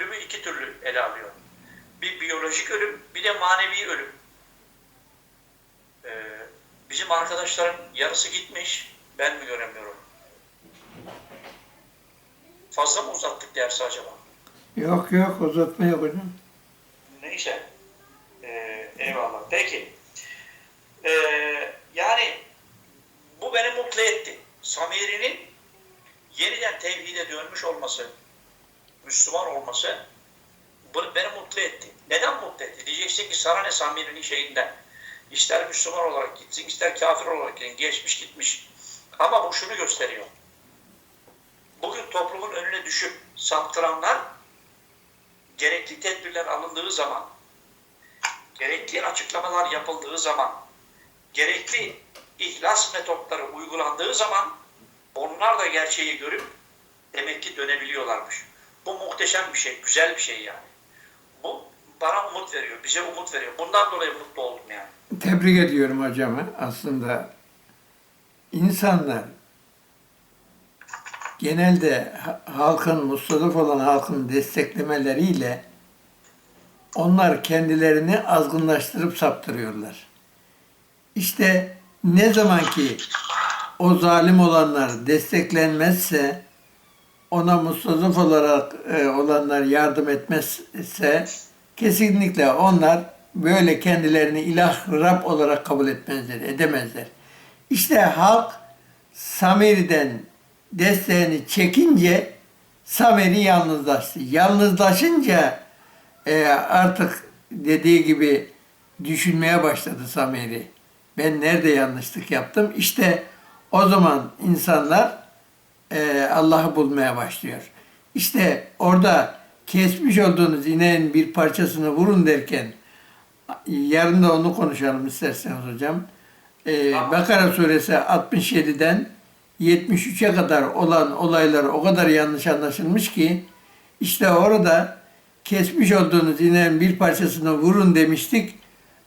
ölümü iki türlü ele alıyor. Bir biyolojik ölüm, bir de manevi ölüm. Ee, bizim arkadaşların yarısı gitmiş, ben mi göremiyorum? Fazla mı uzattık dersi acaba? Yok yok uzatma yok hocam. Neyse. Ee, eyvallah. Peki. Ee, yani bu beni mutlu etti. Samiri'nin yeniden tevhide dönmüş olması, Müslüman olması beni mutlu etti. Neden mutlu etti? Diyeceksin ki sana ne Samiri'nin şeyinden. İster Müslüman olarak gitsin, ister kafir olarak gitsin. Geçmiş gitmiş. Ama bu şunu gösteriyor. Bugün toplumun önüne düşüp saptıranlar gerekli tedbirler alındığı zaman, gerekli açıklamalar yapıldığı zaman, gerekli ihlas metotları uygulandığı zaman onlar da gerçeği görüp demek ki dönebiliyorlarmış. Bu muhteşem bir şey, güzel bir şey yani. Bu bana umut veriyor, bize umut veriyor. Bundan dolayı mutlu oldum yani. Tebrik ediyorum hocamı. Aslında insanlar genelde ha- halkın, mustadıf olan halkın desteklemeleriyle onlar kendilerini azgınlaştırıp saptırıyorlar. İşte ne zaman ki o zalim olanlar desteklenmezse, ona mustadıf olarak e, olanlar yardım etmezse kesinlikle onlar böyle kendilerini ilah, Rab olarak kabul etmezler, edemezler. İşte halk Samiri'den desteğini çekince Samiri yalnızlaştı. Yalnızlaşınca e, artık dediği gibi düşünmeye başladı Samiri. Ben nerede yanlışlık yaptım? İşte o zaman insanlar e, Allah'ı bulmaya başlıyor. İşte orada kesmiş olduğunuz ineğin bir parçasını vurun derken yarın da onu konuşalım isterseniz hocam. E, Bakara suresi 67'den 73'e kadar olan olaylar o kadar yanlış anlaşılmış ki işte orada kesmiş olduğunuz ineğin bir parçasını vurun demiştik.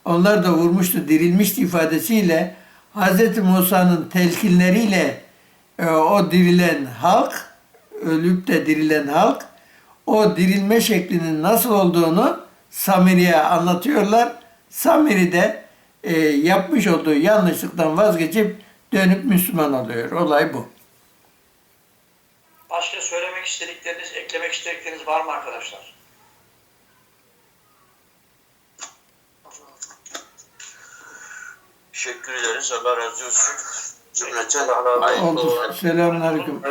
Onlar da vurmuştu, dirilmişti ifadesiyle Hz. Musa'nın telkinleriyle e, o dirilen halk, ölüp de dirilen halk o dirilme şeklinin nasıl olduğunu Samiri'ye anlatıyorlar. Samiri de e, yapmış olduğu yanlışlıktan vazgeçip dönüp Müslüman oluyor. Olay bu. Başka söylemek istedikleriniz, eklemek istedikleriniz var mı arkadaşlar? Teşekkür ederiz. Allah razı olsun. Cümleten. Oldu. Selamünaleyküm.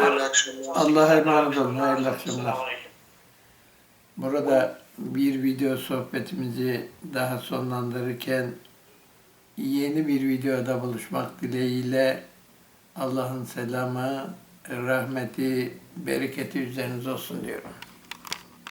Allah'a emanet olun. Hayırlı akşamlar. Burada bir video sohbetimizi daha sonlandırırken yeni bir videoda buluşmak dileğiyle Allah'ın selamı, rahmeti, bereketi üzerinize olsun diyorum.